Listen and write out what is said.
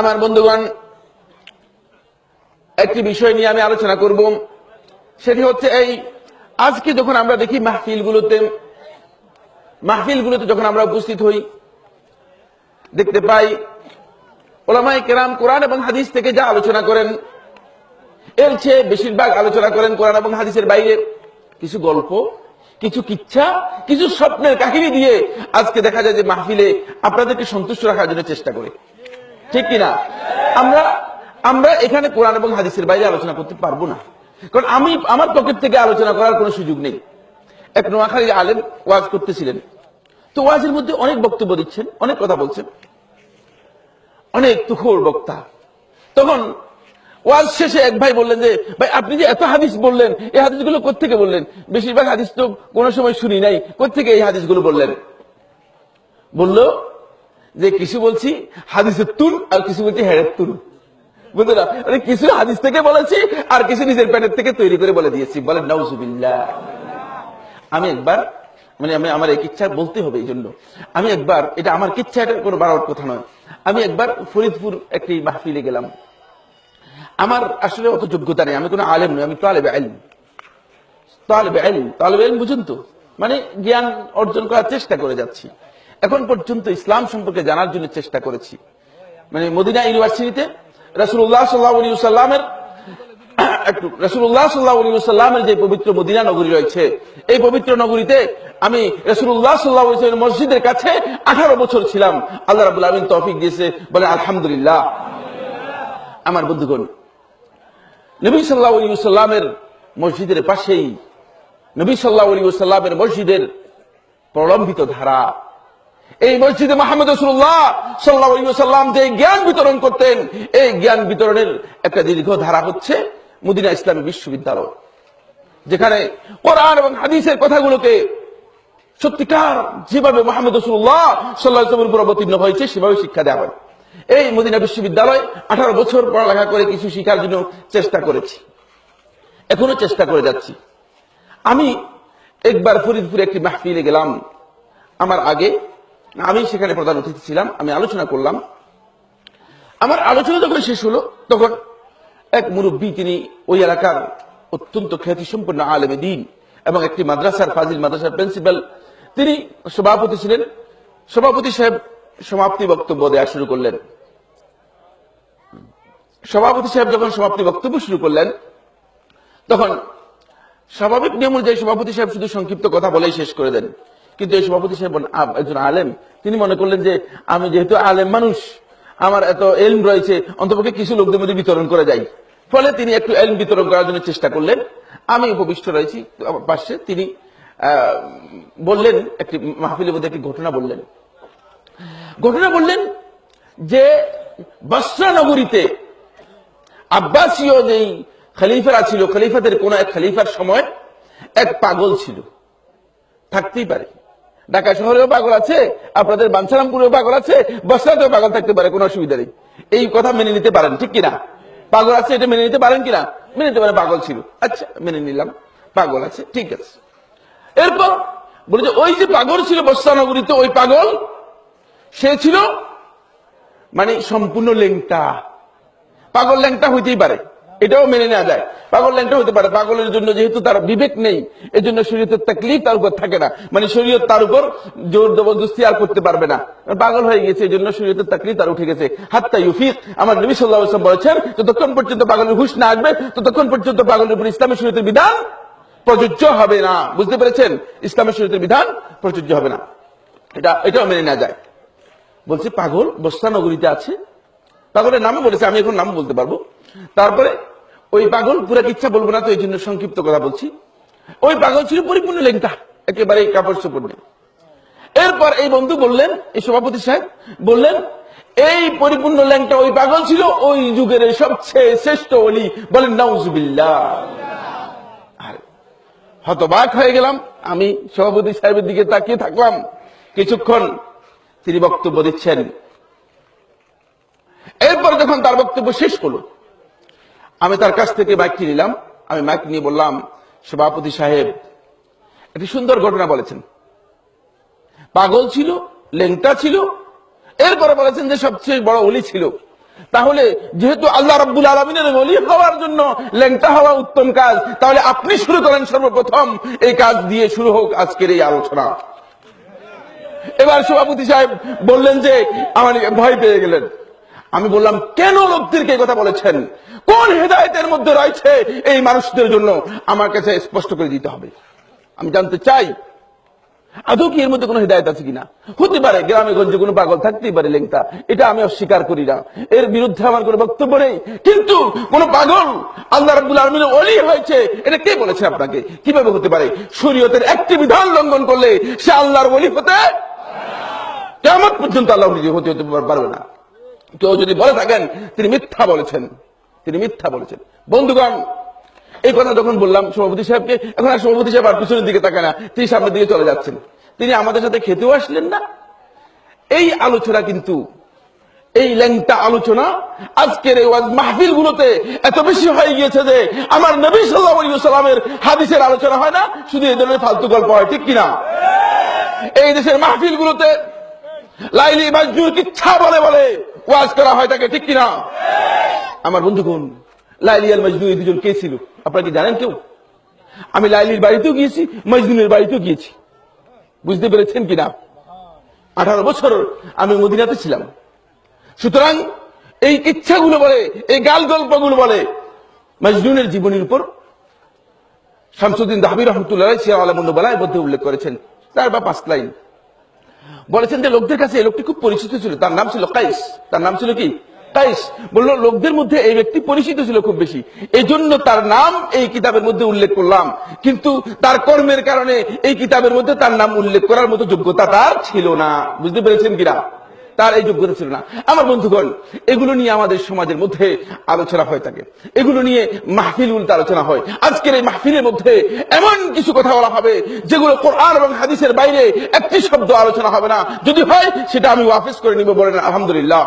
আমার বন্ধুগণ, একটি বিষয় নিয়ে আমি আলোচনা করব। সেটি হচ্ছে এই, আজকে যখন আমরা দেখি মাহফিলগুলোতে মাহফিলগুলোতে যখন আমরা উপস্থিত হই, দেখতে পাই ওলামাই কেরাম কোরআন এবং হাদিস থেকে যা আলোচনা করেন, এর চেয়ে বেশিরভাগ আলোচনা করেন কোরআন এবং হাদিসের বাইরে। কিছু গল্প, কিছু কিচ্ছা, কিছু স্বপ্নের কাহিনী দিয়ে আজকে দেখা যায় যে মাহফিলে আপনাদেরকে সন্তুষ্ট রাখার জন্য চেষ্টা করে। ঠিক কিনা? আমরা আমরা এখানে কোরআন এবং হাদিসের বাইরে আলোচনা করতে পারব না। কারণ আমি, আমার পকেট থেকে আলোচনা করার কোনো সুযোগ নেই। এক নোয়াখালী আলেম ওয়াজ করতেছিলেন। তো ওয়াজের মধ্যে অনেক বক্তব্য দিচ্ছেন, অনেক কথা বলছেন। অনেক তুখোর বক্তা। তখন ওয়াজ শেষে এক ভাই বললেন যে, ভাই, আপনি যে এত হাদিস বললেন, এই হাদিসগুলো কোথেকে বললেন? বেশিরভাগ হাদিস তো কোনো সময় শুনি নাই। কোথেকে এই হাদিসগুলো বললেন? বলল যে কিছু বলছি হাদিসের তুল আর কিছু বলছি হেড়ের তুল বুঝতে না মানে কিছু হাদিস থেকে বলেছি, আর কিছু নিজের প্যাটের থেকে তৈরি করে বলে দিয়েছি। বলেন নাউজুবিল্লাহ। আমি একবার মানে আমি আমার এক ইচ্ছা বলতে হবে এই জন্য আমি একবার, এটা আমার কিচ্ছা, এটা কোনো বাড়ার কথা নয়। আমি একবার ফরিদপুর একটি মাহফিলে গেলাম। আমার আসলে অত যোগ্যতা নেই। আমি কোনো আলেম নই, আমি তালেবে আইন তালেবে আইন তালেবে আইন বুঝুন তো? মানে জ্ঞান অর্জন করার চেষ্টা করে যাচ্ছি। এখন পর্যন্ত ইসলাম সম্পর্কে জানার জন্য চেষ্টা করেছি। মানে মদিনা ইউনিভার্সিটিতে রাসুল্লাহ সাল্লাহ সাল্লামের একটু রসুল্লাহ যে পবিত্র মদিনা নগরী রয়েছে, এই পবিত্র নগরীতে আমি রসুল্লাহ সাল্লাহ মসজিদের কাছে আঠারো বছর ছিলাম। আল্লাহ রাবুল আলমিন তৌফিক দিয়েছে বলে আলহামদুলিল্লাহ। আমার বন্ধুগণ, নবী সাল্লাহ মসজিদের পাশেই, নবী সাল্লাহ সাল্লামের মসজিদের প্রলম্বিত ধারা এই মসজিদে মাহমুদ রসুল্লাহ সাল্লাহ যে জ্ঞান বিতরণ করতেন, এই জ্ঞান বিতরণের একটা দীর্ঘ ধারা হচ্ছে মদিনা ইসলামী বিশ্ববিদ্যালয়। যেখানে কোরআন এবং হাদিসের কথাগুলোকে সত্যিকার যেভাবে মোহাম্মদ রসুল্লাহ সাল্লাহ ইসলামের উপর অবতীর্ণ হয়েছে সেভাবে শিক্ষা দেওয়া হয়। এই মদিনা বিশ্ববিদ্যালয় আঠারো বছর পড়ালেখা করে কিছু শিখার জন্য চেষ্টা করেছি। এখনও চেষ্টা করে যাচ্ছি। আমি একবার ফরিদপুরে একটি মাহফিলে গেলাম। আমার আগে আমি সেখানে প্রধান অতিথি ছিলাম, আমি আলোচনা করলাম। আমার আলোচনা যখন শেষ হলো, তখন এক মুরব্বী, তিনি ওই এলাকার অত্যন্ত খ্যাতি সম্পন্ন আলেমে দিন এবং একটি মাদ্রাসার ফাজিল মাদ্রাসার প্রিন্সিপাল, তিনি সভাপতি ছিলেন। সভাপতি সাহেব সমাপ্তি বক্তব্য দেওয়া শুরু করলেন। সভাপতি সাহেব যখন সমাপ্তি বক্তব্য শুরু করলেন, তখন স্বাভাবিক নিয়ম অনুযায়ী সভাপতি সাহেব শুধু সংক্ষিপ্ত কথা বলেই শেষ করে দেন। কিন্তু এই সভাপতি সাহেব একজন আলেম। তিনি মনে করলেন যে আমি যেহেতু আলেম মানুষ, আমার এত এলম রয়েছে, অন্তপক্ষে কিছু লোকদের মধ্যে বিতরণ করে যায়। ফলে তিনি একটু এলম বিতরণ করার জন্য চেষ্টা করলেন। আমি উপবিষ্ট রয়েছি। পাশে তিনি বললেন একটি মাহফিলের মধ্যে একটি ঘটনা বললেন। ঘটনা বললেন যে বসরা নগরীতে আব্বাসীয় যেই খলিফারা ছিল, খালিফাদের কোন এক খালিফার সময় এক পাগল ছিল। থাকতেই পারে। ঢাকা শহরেও পাগল আছে, আপনাদের বাঞ্ছারামপুরেও পাগল আছে, বসরাতেও পাগল থাকতে পারে, কোনো অসুবিধা নেই। এই কথা মেনে নিতে পারেন, ঠিক কিনা? পাগল আছে, এটা মেনে নিতে পারেন কিনা? মেনে নিতে পারেন, পাগল ছিল। আচ্ছা মেনে নিলাম, পাগল আছে, ঠিক আছে। এরপর বলে যে, ওই যে পাগল ছিল বস্তা নগরীতে, ওই পাগল, সে ছিল মানে সম্পূর্ণ লেংটা পাগল ল্যাংটা হইতেই পারে। এটাও মেনে নেওয়া যায়। পাগল ল্যাংটা হতে পারে। পাগলের জন্য যেহেতু তার বিবেক নেই এই জন্য শরীয়তের তাকলিফ তার উপর থাকে না। মানে শরীয়ত তার উপর জোর জবরদস্তি আর করতে পারবে না। পাগল হয়ে গেছে এই জন্য শরীয়তের তাকলিফ তার উঠে গেছে। হাত্তা ইউফিক, আমার নবী সাল্লাহ বলেছেন, যতক্ষণ পর্যন্ত পাগলের হুশ না আসবে, ততক্ষণ পর্যন্ত পাগলের উপর ইসলামের শরীয়তের বিধান প্রযোজ্য হবে না। বুঝতে পেরেছেন? ইসলামের শরীয়তের বিধান প্রযোজ্য হবে না। এটা, এটাও মেনে নেওয়া যায়। বলছে, পাগল বস্তা নগরীতে আছে। পাগলের নামও বলেছে, আমি এখন নাম বলতে পারব। তারপরে ওই পাগল পুরো ইচ্ছা বলব না তো, এই জন্য সংক্ষিপ্ত কথা বলছি। ওই পাগল ছিল পরিপূর্ণ লেংটা, একেবারে কাপড় চোপড় নেই এরপর এই বন্ধু বললেন, এই সভাপতি সাহেব বললেন, এই পরিপূর্ণ ল্যাংটা ওই পাগল ছিল, ওই যুগের সবচেয়ে শ্রেষ্ঠ অলি বলেন, নাউজুবিল্লাহ। হতবাক হয়ে গেলাম। আমি সভাপতি সাহেবের দিকে তাকিয়ে থাকলাম। কিছুক্ষণ তিনি বক্তব্য দিচ্ছেন। এরপর যখন তার বক্তব্য শেষ করল আমি তার কাছ থেকে মাইকটি নিলাম। আমি মাইক নিয়ে বললাম, সভাপতি সাহেব, একটি সুন্দর ঘটনা বলেছেন। পাগল ছিল, লেংটা ছিল, এরপরে বলেছেন যে সবচেয়ে বড় অলি ছিল। তাহলে যেহেতু আল্লাহ রাব্বুল আলমিনের বলি হওয়ার জন্য ল্যাংটা হওয়া উত্তম কাজ, তাহলে আপনি শুরু করেন সর্বপ্রথম। এই কাজ দিয়ে শুরু হোক আজকের এই আলোচনা। এবার সভাপতি সাহেব বললেন যে, আমার ভয় পেয়ে গেলেন। আমি বললাম কেন লোকদেরকে কথা বলেছেন? কোন হেদায়তের মধ্যে রয়েছে এই মানুষদের জন্য? আমার কাছে স্পষ্ট করে দিতে হবে। আমি জানতে চাই আদৌ কি এর মধ্যে কোনো হৃদায়ত আছে কিনা? হতে পারে গ্রামে গঞ্জে কোনো পাগল থাকতেই পারে লেংটা। এটা আমি অস্বীকার করি না। এর বিরুদ্ধে আমার কোনো বক্তব্য নেই। কিন্তু কোন পাগল আল্লাহ রাব্বুল আলমিনের অলি হয়েছে এটা কে বলেছে আপনাকে? কীভাবে হতে পারে? শরীয়তের একটি বিধান লঙ্ঘন করলে সে আল্লাহর অলি হতে কেমন পর্যন্ত আল্লাহ নিজে হতে হতে পারবে না। কেউ যদি বলে থাকেন, তিনি মিথ্যা বলেছেন। তিনি মিথ্যা বলেছেন। বন্ধুগণ, এই কথা যখন বললাম, সভাপতি সাহেবকে, এখন আর সভাপতি সাহেব আর পিছনের দিকে তাকায় না। তিনি সামনের দিকে চলে যাচ্ছেন। তিনি আমাদের সাথে খেতেও আসলেন না। এই আলোচনা কিন্তু, এই ল্যাংটা আলোচনা আজকের এই মাহফিল গুলোতে এত বেশি হয়ে গিয়েছে যে আমার নবী সাল্লাহ সাল্লামের হাদিসের আলোচনা হয় না, শুধু এই ধরনের ফালতু গল্প হয়, ঠিক কিনা? এই দেশের মাহফিল গুলোতে লাইলি মাজনুর কিচ্ছা বলে বলে। ওয়াজ করা হয় তাকে, ঠিক কিনা? আমার বন্ধুগণ, লাইলি আর মজনু এই দুজন কে ছিল? আপনারা কি জানেন কেউ? আমি লাইলির বাড়িতেও গিয়েছি, মজনুনের বাড়িতেও গিয়েছি। বুঝতে পেরেছেন কিনা? আঠারো বছর আমি মদিনাতে ছিলাম। সুতরাং এই ইচ্ছাগুলো বলে, এই গাল গল্পগুলো বলে, মজনুনের জীবনীর উপর শামসুদ্দিন দাহাবি রহমতুল্লাহ সিয়া আলমুল্লাহ মধ্যে উল্লেখ করেছেন। তার বা পাঁচ লাইন বলেছেন যে লোকদের কাছে এই লোকটি খুব পরিচিত ছিল। তার নাম ছিল কাইস। তার নাম ছিল কি? কাইস। বলল, লোকদের মধ্যে এই ব্যক্তি পরিচিত ছিল খুব বেশি। এই জন্য তার নাম এই কিতাবের মধ্যে উল্লেখ করলাম। কিন্তু তার কর্মের কারণে এই কিতাবের মধ্যে তার নাম উল্লেখ করার মতো যোগ্যতা তার ছিল না। বুঝতে পেরেছেন কিনা? তার এই যোগ্যতা ছিল না। আমার বন্ধুগণ, এগুলো নিয়ে আমাদের সমাজের মধ্যে আলোচনা হয়ে থাকে। এগুলো নিয়ে মাহফিল উল্টা আলোচনা হয়। আজকের এই মাহফিলের মধ্যে এমন কিছু কথা বলা হবে, যেগুলো কোরআন এবং হাদিসের বাইরে একটি শব্দ আলোচনা হবে না। যদি হয়, সেটা আমি ওয়াফিস করে নিব বলেন, আলহামদুলিল্লাহ।